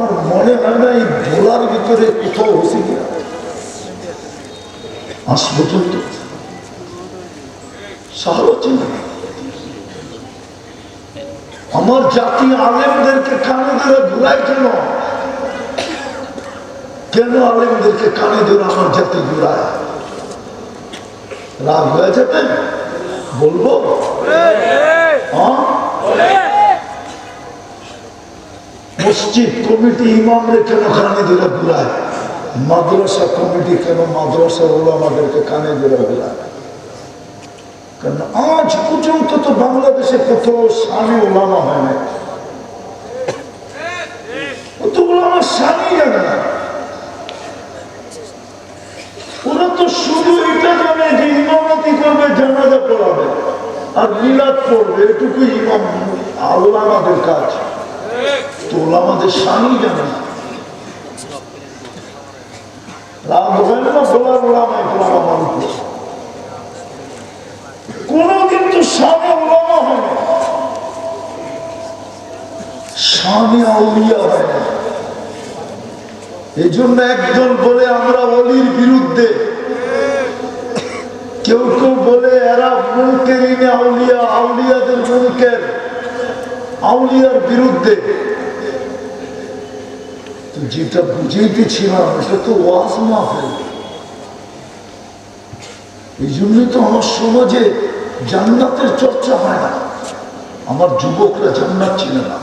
আমার মনে হয় না এই ভোলার ভিতরে কোথাও হয়েছে কিনা। আজ পর্যন্ত আমার জাতি আলেমদেরকে কানে ধরে ঘুরায় কেন? কেন আলেমদেরকে কানে ধরে আমার জাতি ঘুরায়? রাগ হয়ে যাবে? বলব? হ্যাঁ? মসজিদ কমিটি ইমামরে কেন কানে ধরে ঘুরায়? মাদ্রাসা কমিটি কেন মাদ্রাসার ওলামাদেরকে কানে ধরে ঘুরায়? কারণ আজ পর্যন্ত তো বাংলাদেশে কোথাও স্বামী ওলামা হয় না কত ওলামা স্বামী জানে না? ওরা তো শুধু এটা জানে যে ইমামতি করবে, জানাজা পড়াবে। আর মিলাদ পড়বে এটুকু ইমাম আল্লাহ আমাদের কাজ। তো ওলামাদের স্বামী জানে না। এই জন্য একজন বলে, আমরা অলির বিরুদ্ধে। কেউ কেউ বলে, এরা মুলকের আউলিয়া, আউলিয়াদের মুলকের, আউলিয়ার বিরুদ্ধে। যেটা বুঝাইতেছিলাম এটা তো ওয়াজ মাহফিল এই জন্যই তো আমার সমাজে জান্নাতের চর্চা হয় না আমার যুবকরা জান্নাত ছিল না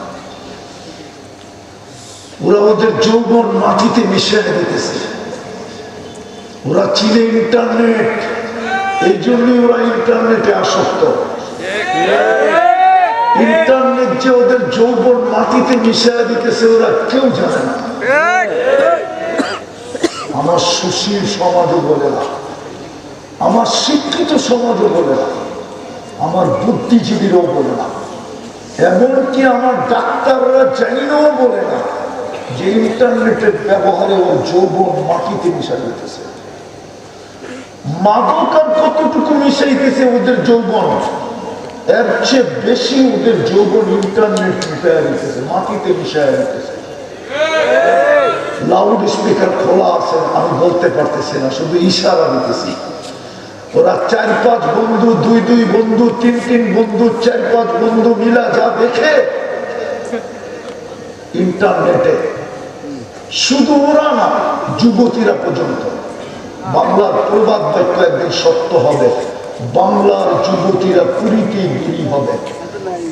ওরা ওদের যৌবন মাটিতে মিশিয়ে দিতেছে ওরা চিনে ইন্টারনেট এই জন্যই ওরা ইন্টারনেটে আসক্ত ইন্টারনেট যে ওদের যৌবন মাটিতে মিশিয়ে দিতেছে ওরা কেউ জানে না আমার সুশীল সমাজও বলে না। আমার শিক্ষিত সমাজও বলে না। আমার বুদ্ধিজীবীরাও বলে না। এমনকি আমার ডাক্তাররা জানিনাও বলে না যে ইন্টারনেটের ব্যবহারে ওর যৌবন মাটিতে মিশা যেতেছে মাদক আর কতটুকু মিশাইতেছে ওদের যৌবন? এর চেয়ে বেশি ওদের যৌবন ইন্টারনেট মিশায় মাটিতে মিশায় দিতেছে। লাউড স্পিকার খোলা আছে, আমি বলতে পারতেছি না, শুধু ইশারা দিতেছি। ওরা চার পাঁচ বন্ধু, দুই দুই বন্ধু, তিন তিন বন্ধু, চার পাঁচ বন্ধু মিলা যা দেখে ইন্টারনেটে। শুধু ওরা না, যুবতীরা পর্যন্ত। বাংলার প্রবাদ বাক্য একদিন সত্য হবে। বাংলার যুবতীরা পুরীতেই বুড়ি হবে।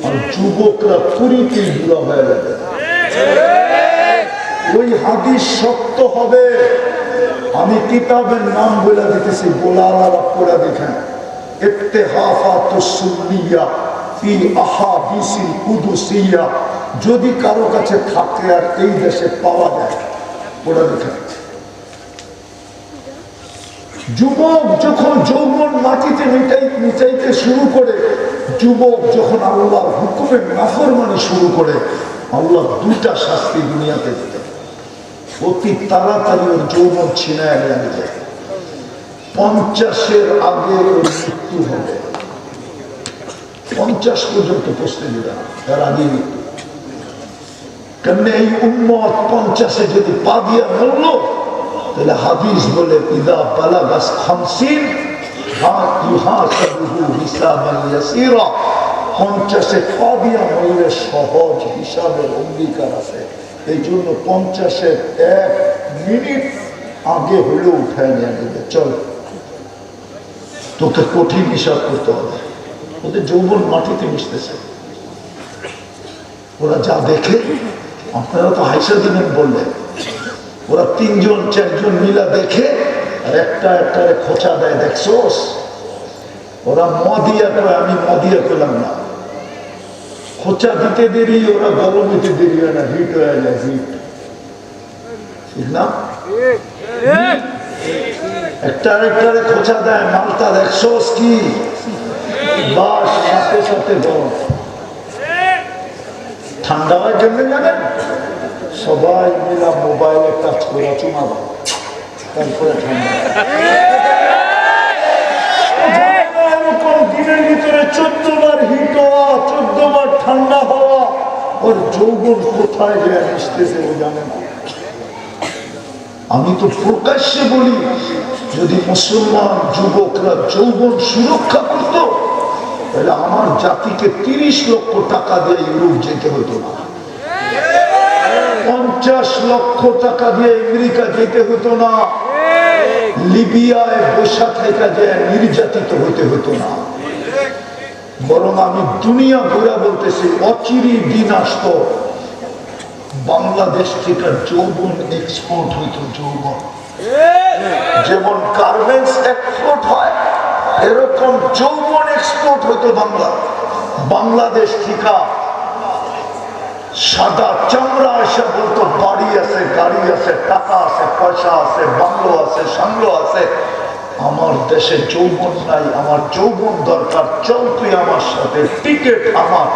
আর যুবকরা পুরীতেই বুড়া হয়ে যাবে। ওই হাদিস সত্য হবে। আমি কিতাবের নাম বলে দিতেছি বোলালারা পড়ে দেখেন। যদি কারও কাছে থাকে আর এই দেশে পাওয়া যায় যুবক যখন যৌবন মাটিতে মিটাইতে শুরু করে, যুবক যখন আল্লাহর হুকুমের নাফরমানি শুরু করে, আল্লাহ দুটা শাস্তি দুনিয়াতে দিতে অতি তাড়াতাড়ি ওর যৌবন ছিনায় নিয়ে যায় পঞ্চাশের আগে ওর মৃত্যু হবে। পঞ্চাশ পর্যন্ত পৌঁছতে না, তার আগে মৃত্যু। কেন এই উম্মত পঞ্চাশে যদি পা দিয়া মরলো, তাহলে হাদিস বলে, ইদা বালাগাস খামসিন পঞ্চাশে পা দিয়া মরলে সহজ হিসাবের অঙ্গীকার আছে। এই জন্য পঞ্চাশের এক মিনিট আগে হলেও উঠায় নিয়ে নেবে চল। তোকে কঠিন হিসাব করতে হবে। ওদের যৌবন মাটিতে মিশতেছে ওরা যা দেখে, আপনারা তো হাইসা দিবেন বললেন ওরা তিনজন, চারজন মিলা দেখে, আর একটা একটা খোঁচা দেয়, দেখছোস? ওরা মদিয়া করে আমি মদিয়া পেলাম না। খোঁচা দিতে দেরি, ওরা গরম হইতে দেরি হয় না হিট হয়ে যায় হিট না? একটা ঠান্ডা হয় কেমনে সবাই মিলা মোবাইলে কাজ করে চুমা দাও। তারপরে ঠান্ডা। দিনের ভিতরে চোদ্দ বার ঠান্ডা হওয়া, ওর যৌবন কোথায় যায় মিশতেছে ও জানে না। আমি তো প্রকাশ্যে বলি, যদি মুসলমান যুবকরা যৌবন সুরক্ষা করত, তাহলে আমার জাতিকে তিরিশ লক্ষ টাকা দিয়ে ইউরোপ যেতে হতো না। পঞ্চাশ লক্ষ টাকা দিয়ে আমেরিকা যেতে হতো না। লিবিয়ায় বসা থেকে যে নির্যাতিত হতে হতো না। বরং আমি দুনিয়া ঘুরে বলতেছি, অচিরি দিন আসতো বাংলাদেশ থেকে যৌবন এক্সপোর্ট হইতো যৌবন। যেমন গার্মেন্টস এক্সপোর্ট হয়, এরকম যৌবন এক্সপোর্ট হইতো বাংলা। বাংলাদেশ থেকে সাদা চামড়া এসে বলতো, বাড়ি আছে, গাড়ি আছে, টাকা আছে, পয়সা আছে, বাংলো আছে, সাংলো আছে। আমার দেশে যৌবন নাই আমার যৌবন দরকার চল তুই আমার সাথে টিকিট আমার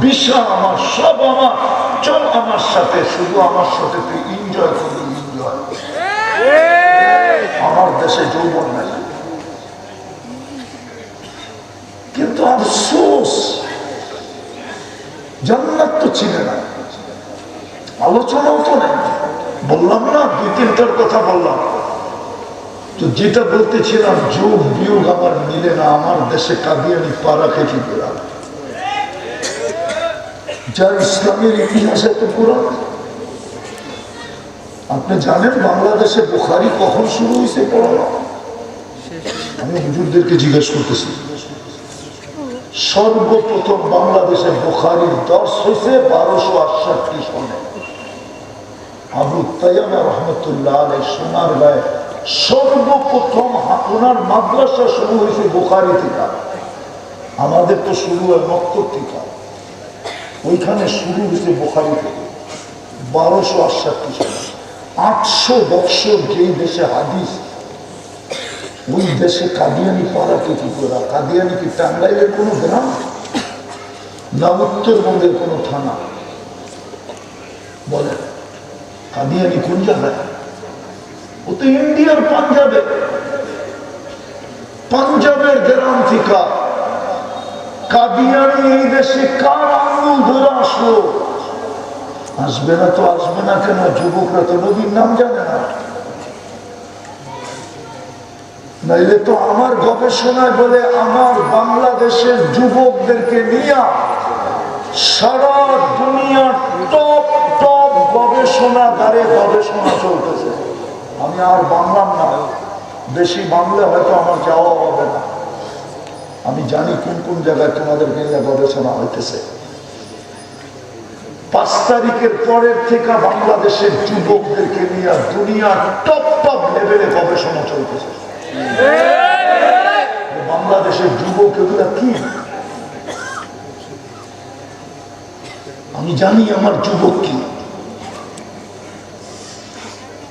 বিষা আমার সব আমার চল আমার সাথে শুধু আমার সাথে তুই এনজয় করবি এনজয় আমার দেশে যৌবন নাই। কিন্তু আফসোস জান্নাত তো চিনে না। আলোচনাও তো নেই। বললাম না দুই তিনটার কথা বললাম। তো যেটা বলতেছিলাম যোগ বিয়োগ আমার মিলে না, আমার দেশে কাদিয়ানি পাড়া খেতে পেলাম যার ইসলামের ইতিহাস এত পুরান আপনি জানেন বাংলাদেশে বুখারি কখন শুরু হয়েছে পড়ানো? আমি হুজুরদেরকে জিজ্ঞেস করতেছি। সর্বপ্রথম বাংলাদেশে বুখারির দর্শ হয়েছে বারোশো আটষট্টি সনে। আবু তাইয়ামা রহমতুল্লাহ সোনার গায়ে সর্বপ্রথম ওনার মাদ্রাসা শুরু হয়েছে বুখারি থেকে। আমাদের তো শুরু হয় মক্কর থেকে। ওইখানে শুরু হয়েছে বুখারি থেকে। বারোশো আটষট্টি সনে আটশো বৎসর যেই দেশে হাদিস, ওই দেশে কাদিয়ানি পাড়া কে কি করে? কাদিয়ানি কি টাঙ্গাইলের কোনো গ্রাম? না উত্তরবঙ্গের কোনো থানা? বলে কাদিয়ানি কোন জায়গায়? ও তো ইন্ডিয়ার পাঞ্জাবে। পাঞ্জাবের গ্রাম কাদিয়ানি এই দেশে কার আঙ্গুল ধরে আসলো? আসবে না তো আসবে না কেন? যুবকরা তো নবীর নাম জানে না। নাইলে তো আমার গবেষণায় বলে আমার বাংলাদেশের যুবকদেরকে নিয়ে সারা দুনিয়ার টপ টপ গবেষণাগারে গবেষণা চলতেছে। আমি আর বাংলাম না। বেশি বাংলা হয়তো আমার যাওয়া হবে না। আমি জানি কোন কোন জায়গায় তোমাদেরকে নিয়ে গবেষণা হইতেছে। পাঁচ তারিখের পরের থেকে বাংলাদেশের যুবকদেরকে নিয়ে দুনিয়ার টপ টপ লেভেলে গবেষণা চলতেছে। বাংলাদেশের যুবক এগুলা কি? আমি জানি আমার যুবক কি।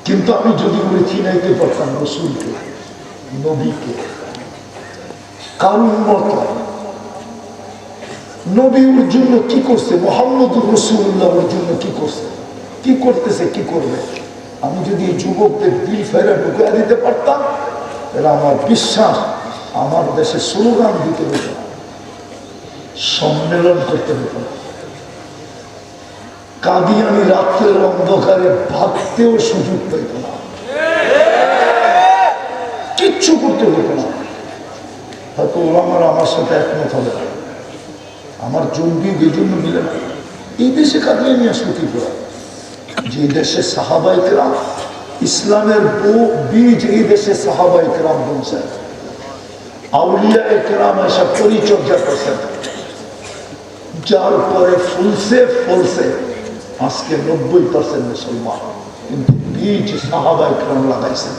কিন্তু আমি যদি বলে চিনাইতে পারতাম রসুলকে, নবীকে। কারণ মত, নবী জন্য কি করছে? মোহাম্মদ রসুল্লাহ জন্য কি করছে? কি করতেছে, কি করবে? আমি যদি যুবকদের দিল ফেরা ঢুকে দিতে পারতাম, তাহলে আমার বিশ্বাস আমার দেশে স্লোগান দিতে হতো সম্মেলন করতে হতো কাদিয়ানি রাত্রের অন্ধকারে ভাবতেও সুযোগ পেত না। কিচ্ছু করতে হতো না। হয়তো ওলামার আমার আমার সাথে একমত হবে আমার জঙ্গি এই জন্য মিলে না। এই দেশে কাদিয়ানি আসলো কি করে? যে দেশে সাহাবাই কেরাম, ইসলামের বীজ এই দেশে সাহাবাই কেরাম বলছেন। আউলিয়া কেরাম এসব পরিচর্যা করছেন। যার পরে ফুলছে, ফলছে। আজকে নব্বই পার্সেন্ট মুসলমান, কিন্তু বীজ সাহাবাই কেরাম লাগাইছেন।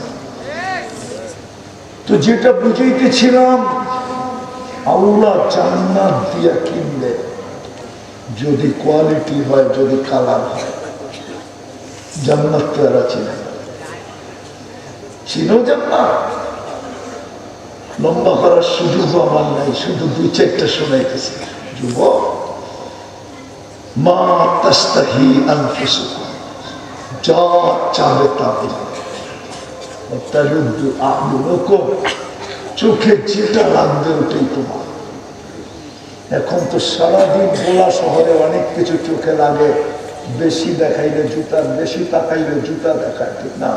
তো যেটা বুঝাইতেছিলাম, আল্লাহ জান্নাত দিয়া কিনলে যদি কোয়ালিটি হয়, যদি কালার হয়, জান্নাত তো এরা চিনে। চিনো জান্নাত? লম্বা করার সুযোগ আমার নাই, শুধু দুই চারটা শোনাইতেছি। যুবক মা যা চোখে যেটা লাগবে ওটাই তোমার। এখন তো সারাদিন গোলা শহরে অনেক কিছু চোখে লাগে, বেশি দেখাইলে জুতা, বেশি তাকাইলে জুতা দেখায়, ঠিক না?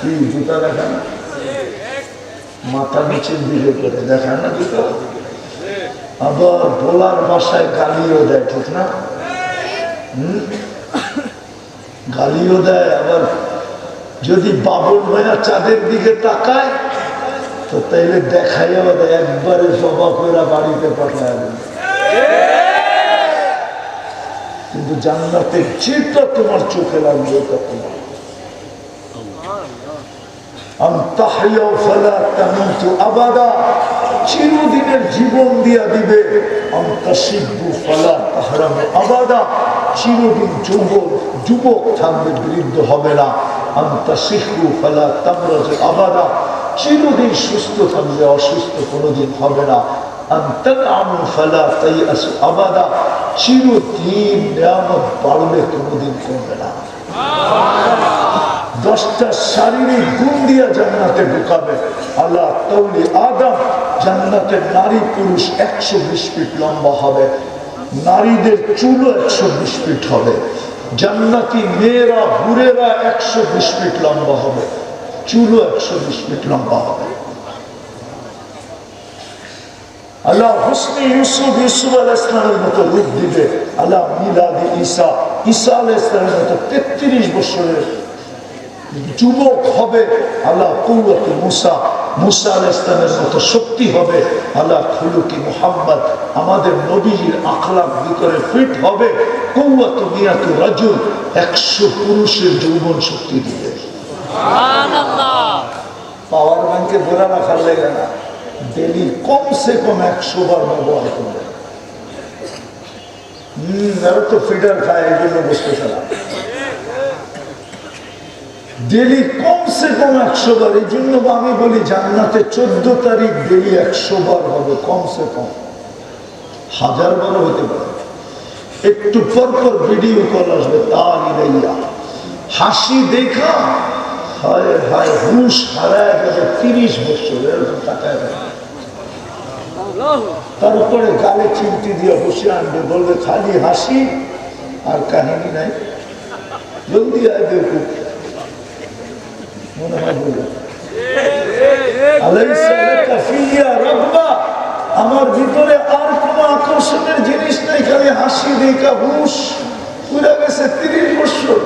কি জুতা দেখা না? মাথা নিচের দিকে করে দেখায় না জুতা? আবার বলার বাসায় গালিও দেয়, ঠিক না? গালিও দেয়, আবার যদি বাবুর ভাইয়া চাঁদের দিকে তাকায়, তো তাইলে দেখাইও দেয়, একবারে জবা করে বাড়িতে পাঠায় কিন্তু জান্নাতে যেটা তোমার চোখে লাগবে ওটা তোমার। আম তাহইয়াও ফালা চিরদিন সুস্থ থাকবে অসুস্থ কোনোদিন হবে না। চিরদিন বাড়বে, কোনোদিন কমবে না। দশটা শারীরিক গুণ দিয়া জান্নাতে ঢুকাবে। আল্লাহ তৌলি আদম, জান্নাতের নারী পুরুষ একশো বিশ ফিট লম্বা হবে। নারীদের চুলও একশো বিশ ফিট হবে। জান্নাতি মেয়েরা, বুড়েরা একশো বিশ ফিট লম্বা হবে। চুলও একশো বিশ ফিট লম্বা হবে। আল্লাহ হোসনি ইউসুফ ইউসুফ আল ইসলামের মতো রূপ দিবে। আল্লাহ মিলাদি ঈসা ঈসা আল ইসলামের মতো তেত্রিশ বছরের যুবক হবে আল্লাহ কৌরতি মুসা মুসা আল ইসলামের মতো শক্তি হবে আল্লাহ খুলুকি মুহাম্মদ আমাদের নবীজির আখলাক ভিতরে ফিট হবে কৌয়াত মিয়াতু রাজুল একশো পুরুষের যৌবন শক্তি দিবে। পাওয়ার ব্যাংকে ধরে রাখার লেগে না। ডেলি কমসে কম একশো বার ব্যবহার করবে। হম এরা তো ফিডার খায় এই জন্য বসতেছে না। ডেলি কমসে কম একশো বার, এই জন্য আমি বলি জান্নাতে চোদ্দ তারিখ ডেলি একশো বার হবে, কমসে কম। হাজার বারও হতে পারে। একটু পর পর ভিডিও কল আসবে তার হাসি দেখা, হায় হায়, হুশ হারায় গেছে, তিরিশ বছর, এরকম তাকায় থাকে। তারপরে গালে চিমটি দিয়ে বসে আনবে, বলবে, খালি হাসি, আর কাহিনী নাই। জলদি আয় দেখুন মনে হয় আমার ভিতরে আর কোনো আকর্ষণের জিনিস নাই, খালি হাসি দেখা হুশ পুরা গেছে তিরিশ বছর।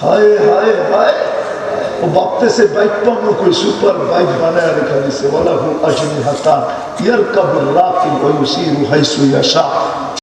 হায় হায় হায়, ও ভাবতেছে বাইক পাবো কই সুপার বাইক বানায় রেখা দিছে ওলা হু আজমি হাতা ইয়ার কাবুল রাফি ওয়ুসিরু হাইসু ইয়াশা